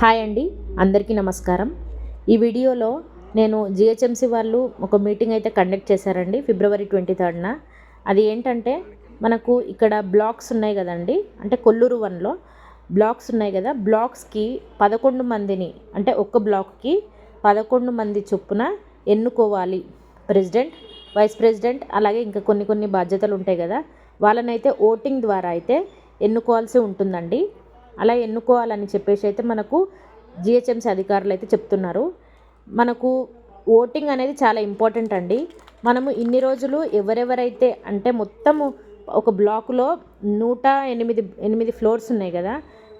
Hi అండి అందరికీ నమస్కారం. ఈ వీడియోలో నేను జిహెచ్ఎంసి వాళ్ళు ఒక మీటింగ్ అయితే కండక్ట్ చేశారండి ఫిబ్రవరి ట్వంటీ థర్డ్న. అది ఏంటంటే మనకు ఇక్కడ బ్లాక్స్ ఉన్నాయి కదండి అంటే కొల్లూరు వన్లో బ్లాక్స్ ఉన్నాయి కదా బ్లాక్స్కి పదకొండు మందిని అంటే ఒక్క బ్లాక్కి పదకొండు మంది చొప్పున ఎన్నుకోవాలి. ప్రెసిడెంట్ వైస్ ప్రెసిడెంట్ అలాగే ఇంకా కొన్ని కొన్ని బాధ్యతలు ఉంటాయి కదా వాళ్ళనైతే ఓటింగ్ ద్వారా అయితే ఎన్నుకోవాల్సి ఉంటుందండి. అలా ఎన్నుకోవాలని చెప్పేసి అయితే మనకు జిహెచ్ఎంసీ అధికారులు అయితే చెప్తున్నారు. మనకు ఓటింగ్ అనేది చాలా ఇంపార్టెంట్ అండి. మనము ఇన్ని రోజులు ఎవరెవరైతే అంటే మొత్తము ఒక బ్లాకులో నూట ఎనిమిది ఎనిమిది ఫ్లోర్స్ ఉన్నాయి కదా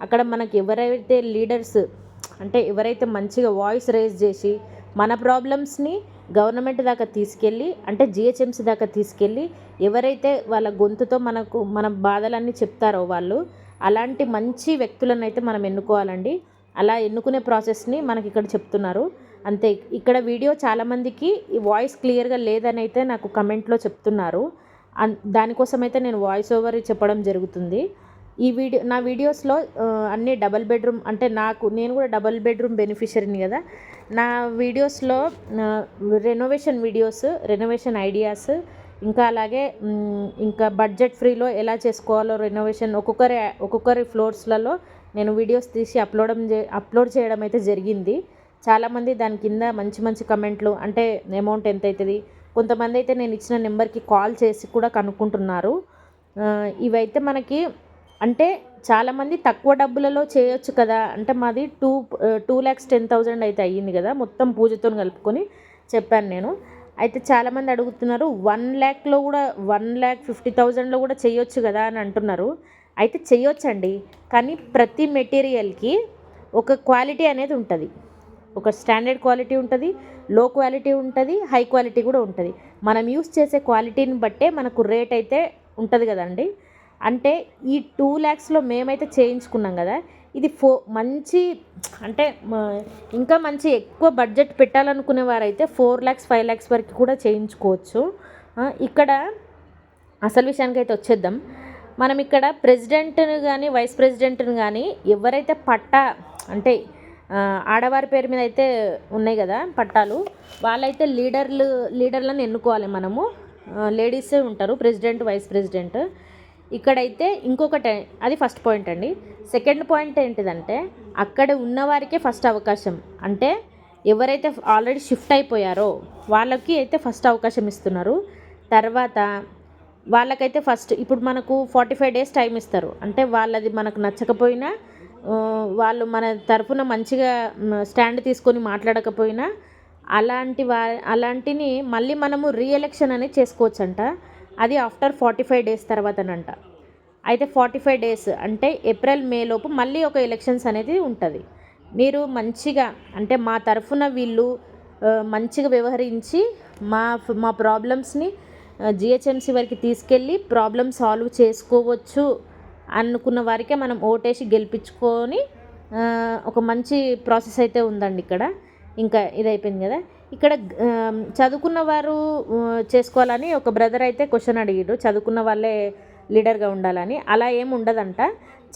అక్కడ మనకు ఎవరైతే లీడర్స్ అంటే ఎవరైతే మంచిగా వాయిస్ రేజ్ చేసి మన ప్రాబ్లమ్స్ని గవర్నమెంట్ దాకా తీసుకెళ్ళి అంటే జిహెచ్ఎంసీ దాకా తీసుకెళ్ళి ఎవరైతే వాళ్ళ గొంతుతో మనకు మన బాధలన్నీ చెప్తారో వాళ్ళు అలాంటి మంచి వ్యక్తులను అయితే మనం ఎన్నుకోవాలండి. అలా ఎన్నుకునే ప్రాసెస్ని మనకి ఇక్కడ చెప్తున్నారు. అంతే ఇక్కడ వీడియో చాలామందికి ఈ వాయిస్ క్లియర్గా లేదని అయితే నాకు కమెంట్లో చెప్తున్నారు. అన్ దానికోసం అయితే నేను వాయిస్ ఓవర్ చెప్పడం జరుగుతుంది. ఈ వీడియో నా వీడియోస్లో అన్ని డబల్ బెడ్రూమ్ అంటే నాకు నేను కూడా డబల్ బెడ్రూమ్ బెనిఫిషరీని కదా. నా వీడియోస్లో రెనోవేషన్ వీడియోస్ రెనోవేషన్ ఐడియాస్ ఇంకా అలాగే ఇంకా బడ్జెట్ ఫ్రీలో ఎలా చేసుకోవాలో రెనోవేషన్ ఒక్కొక్కరి ఒక్కొక్కరి ఫ్లోర్స్లలో నేను వీడియోస్ తీసి అప్లోడ్ అప్లోడ్ చేయడం అయితే జరిగింది. చాలామంది దాని కింద మంచి మంచి కమెంట్లు అంటే అమౌంట్ ఎంత అవుతుంది కొంతమంది అయితే నేను ఇచ్చిన నెంబర్కి కాల్ చేసి కూడా కనుక్కుంటున్నారు. ఇవైతే మనకి అంటే చాలామంది తక్కువ డబ్బులలో చేయొచ్చు కదా అంటే మాది two two lakhs ten thousand అయితే అయ్యింది కదా మొత్తం పూజతో కలుపుకొని చెప్పాను నేను. అయితే చాలామంది అడుగుతున్నారు వన్ ల్యాక్లో కూడా వన్ ల్యాక్ ఫిఫ్టీ థౌజండ్లో కూడా చేయొచ్చు కదా? అని అంటున్నారు. అయితే చేయొచ్చండి కానీ ప్రతి మెటీరియల్కి ఒక క్వాలిటీ అనేది ఉంటుంది. ఒక స్టాండర్డ్ క్వాలిటీ ఉంటుంది లో క్వాలిటీ ఉంటుంది హై క్వాలిటీ కూడా ఉంటుంది. మనం యూస్ చేసే క్వాలిటీని బట్టే మనకు రేట్ అయితే ఉంటుంది కదండి. అంటే ఈ టూ ల్యాక్స్లో మేమైతే చేయించుకున్నాం కదా ఇది ఫో మంచి అంటే ఇంకా మంచి ఎక్కువ బడ్జెట్ పెట్టాలనుకునే వారైతే ఫోర్ ల్యాక్స్ ఫైవ్ ల్యాక్స్ వరకు కూడా చేయించుకోవచ్చు. ఇక్కడ అసలు విషయానికి అయితే వచ్చేద్దాం. మనం ఇక్కడ ప్రెసిడెంట్ను కానీ వైస్ ప్రెసిడెంట్ని కానీ ఎవరైతే పట్టా అంటే ఆడవారి పేరు మీద అయితే ఉన్నాయి కదా పట్టాలు వాళ్ళైతే లీడర్లు లీడర్లను ఎన్నుకోవాలి మనము. లేడీసే ఉంటారు ప్రెసిడెంట్ వైస్ ప్రెసిడెంట్. ఇక్కడైతే ఇంకొకటి అది ఫస్ట్ పాయింట్ అండి. సెకండ్ పాయింట్ ఏంటిదంటే అక్కడ ఉన్నవారికే ఫస్ట్ అవకాశం. అంటే ఎవరైతే ఆల్రెడీ షిఫ్ట్ అయిపోయారో వాళ్ళకి అయితే ఫస్ట్ అవకాశం ఇస్తున్నారు. తర్వాత వాళ్ళకైతే ఫస్ట్ ఇప్పుడు మనకు ఫార్టీ ఫైవ్ డేస్ టైం ఇస్తారు. అంటే వాళ్ళది మనకు నచ్చకపోయినా వాళ్ళు మన తరఫున మంచిగా స్టాండ్ తీసుకొని మాట్లాడకపోయినా అలాంటి వా అలాంటిని మళ్ళీ మనము రీఎలక్షన్ అనేది చేసుకోవచ్చంట. అది ఆఫ్టర్ ఫార్టీ ఫైవ్ డేస్ తర్వాతనంట. అయితే ఫార్టీ ఫైవ్ డేస్ అంటే ఏప్రిల్ మే లోపు మళ్ళీ ఒక ఎలక్షన్స్ అనేది ఉంటుంది. మీరు మంచిగా అంటే మా తరఫున వీళ్ళు మంచిగా వ్యవహరించి మా మా ప్రాబ్లమ్స్ని జిహెచ్ఎంసీ వరకు తీసుకెళ్ళి ప్రాబ్లమ్ సాల్వ్ చేసుకోవచ్చు అనుకున్న వారికే మనం ఓటేసి గెలిపించుకొని ఒక మంచి ప్రాసెస్ అయితే ఉందండి ఇక్కడ. ఇంకా ఇది అయిపోయింది కదా. ఇక్కడ చదువుకున్న వారు చేసుకోవాలని ఒక బ్రదర్ అయితే క్వశ్చన్ అడిగాడు. చదువుకున్న వాళ్ళే లీడర్గా ఉండాలని. అలా ఏమి ఉండదంట.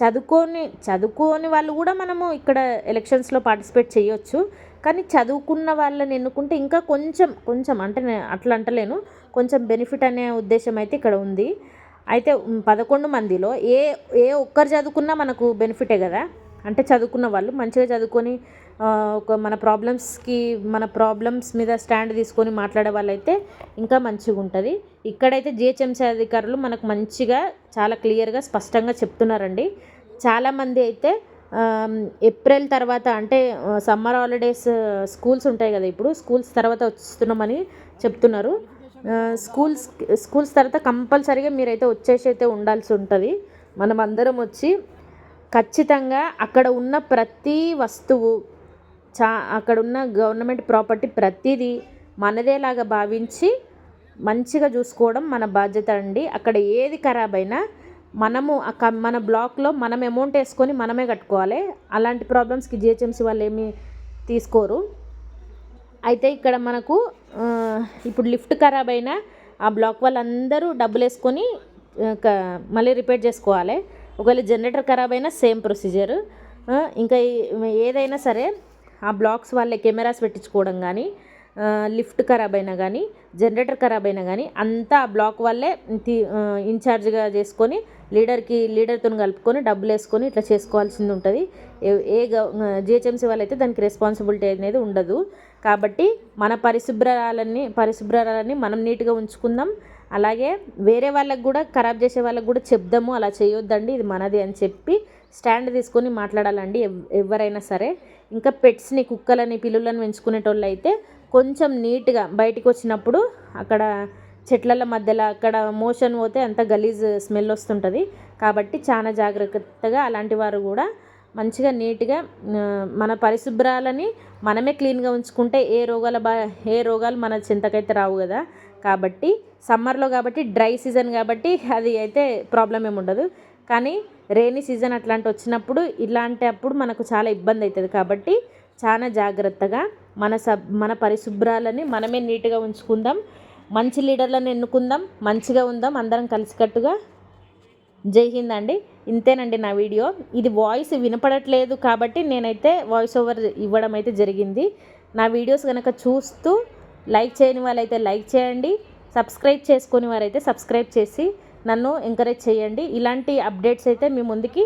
చదువుకొని చదువుకోని వాళ్ళు కూడా మనము ఇక్కడ ఎలక్షన్స్లో పార్టిసిపేట్ చేయొచ్చు. కానీ చదువుకున్న వాళ్ళని ఎన్నుకుంటే ఇంకా కొంచెం కొంచెం అంటే నేను అట్లా అంటలేను. కొంచెం బెనిఫిట్ అనే ఉద్దేశం అయితే ఇక్కడ ఉంది. అయితే పదకొండు మందిలో ఏ ఏ ఒక్కరు చదువుకున్నా మనకు బెనిఫిటే కదా. అంటే చదువుకున్న వాళ్ళు మంచిగా చదువుకొని ఒక మన ప్రాబ్లమ్స్కి మన ప్రాబ్లమ్స్ మీద స్టాండ్ తీసుకొని మాట్లాడే వాళ్ళైతే ఇంకా మంచిగా ఉంటుంది. ఇక్కడైతే జిహెచ్ఎంసీ అధికారులు మనకు మంచిగా చాలా క్లియర్గా స్పష్టంగా చెప్తున్నారండి. చాలామంది అయితే ఏప్రిల్ తర్వాత అంటే సమ్మర్ హాలిడేస్ స్కూల్స్ ఉంటాయి కదా ఇప్పుడు స్కూల్స్ తర్వాత వస్తున్నామని చెప్తున్నారు. స్కూల్స్ స్కూల్స్ తర్వాత కంపల్సరీగా మీరైతే వచ్చేసి అయితే ఉండాల్సి ఉంటుంది. మనం అందరం వచ్చి ఖచ్చితంగా అక్కడ ఉన్న ప్రతి వస్తువు చా అక్కడ ఉన్న గవర్నమెంట్ ప్రాపర్టీ ప్రతిదీ మనదేలాగా భావించి మంచిగా చూసుకోవడం మన బాధ్యత అండి. అక్కడ ఏది ఖరాబ్ అయినా మనము మన బ్లాక్లో మనం అమౌంట్ వేసుకొని మనమే కట్టుకోవాలి. అలాంటి ప్రాబ్లమ్స్కి జిహెచ్ఎంసీ వాళ్ళు ఏమీ తీసుకోరు. అయితే ఇక్కడ మనకు ఇప్పుడు లిఫ్ట్ ఖరాబ్ అయినా ఆ బ్లాక్ వాళ్ళందరూ డబ్బులు వేసుకొని క- మళ్ళీ రిపేర్ చేసుకోవాలి. ఒకవేళ జనరేటర్ ఖరాబ్ అయినా సేమ్ ప్రొసీజర్. ఇంకా ఏదైనా సరే ఆ బ్లాక్స్ వాళ్ళే కెమెరాస్ పెట్టించుకోవడం కానీ లిఫ్ట్ ఖరాబ్ అయినా కానీ జనరేటర్ ఖరాబ్ అయినా కానీ అంతా ఆ బ్లాక్ వాళ్ళే ఇన్ఛార్జ్గా చేసుకొని లీడర్కి లీడర్తో కలుపుకొని డబ్బులు వేసుకొని ఇట్లా చేసుకోవాల్సింది ఉంటుంది. ఏ- ఏ జిహెచ్ఎంసీ వాళ్ళైతే దానికి రెస్పాన్సిబిలిటీ అనేది ఉండదు. కాబట్టి మన పరిశుభ్రాలన్నీ పరిశుభ్రాలన్నీ మనం నీట్గా ఉంచుకుందాం. అలాగే వేరే వాళ్ళకి కూడా ఖరాబ్ చేసే వాళ్ళకి కూడా చెప్దాము అలా చేయొద్దండి ఇది మనది అని చెప్పి స్టాండ్ తీసుకొని మాట్లాడాలండి ఎవరైనా సరే. ఇంకా పెట్స్ని కుక్కలని పిల్లులను పెంచుకునేటోళ్ళు అయితే కొంచెం నీట్గా బయటికి వచ్చినప్పుడు అక్కడ చెట్ల మధ్యలో అక్కడ మోషన్ పోతే అంత గలీజ్ స్మెల్ వస్తుంటుంది. కాబట్టి చాలా జాగ్రత్తగా అలాంటి వారు కూడా మంచిగా నీట్గా మన పరిశుభ్రాలని మనమే క్లీన్గా ఉంచుకుంటే ఏ రోగాల బా ఏ రోగాలు మన చింతకైతే రావు కదా కాబట్టి సమ్మర్లో కాబట్టి డ్రై సీజన్ కాబట్టి అది అయితే ప్రాబ్లం ఏమి ఉండదు. కానీ రైనీ సీజన్ అట్లాంటి వచ్చినప్పుడు ఇలాంటి అప్పుడు మనకు చాలా ఇబ్బంది అవుతుంది కాబట్టి చాలా జాగ్రత్తగా మన సబ్ మన పరిశుభ్రాలని మనమే నీట్గా ఉంచుకుందాం. మంచి లీడర్లను ఎన్నుకుందాం. మంచిగా ఉందాం. అందరం కలిసికట్టుగా. జై హింద్ అండి. ఇంతేనండి నా వీడియో. ఇది వాయిస్ వినపడట్లేదు కాబట్టి నేనైతే వాయిస్ ఓవర్ ఇవ్వడం అయితే జరిగింది. నా వీడియోస్ కనుక చూస్తూ లైక్ చేయని వాళ్ళైతే లైక్ చేయండి సబ్స్క్రైబ్ చేసుకుని వారైతే సబ్స్క్రైబ్ చేసి నన్ను ఎంకరేజ్ చేయండి. ఇలాంటి అప్డేట్స్ అయితే మీ ముందుకి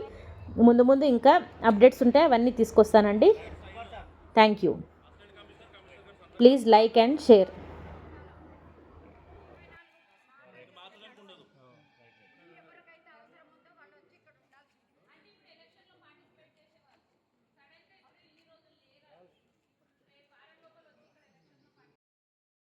ముందు ముందు ఇంకా అప్డేట్స్ ఉంటే అవన్నీ తీసుకొస్తానండి. Thank you. Please like and share.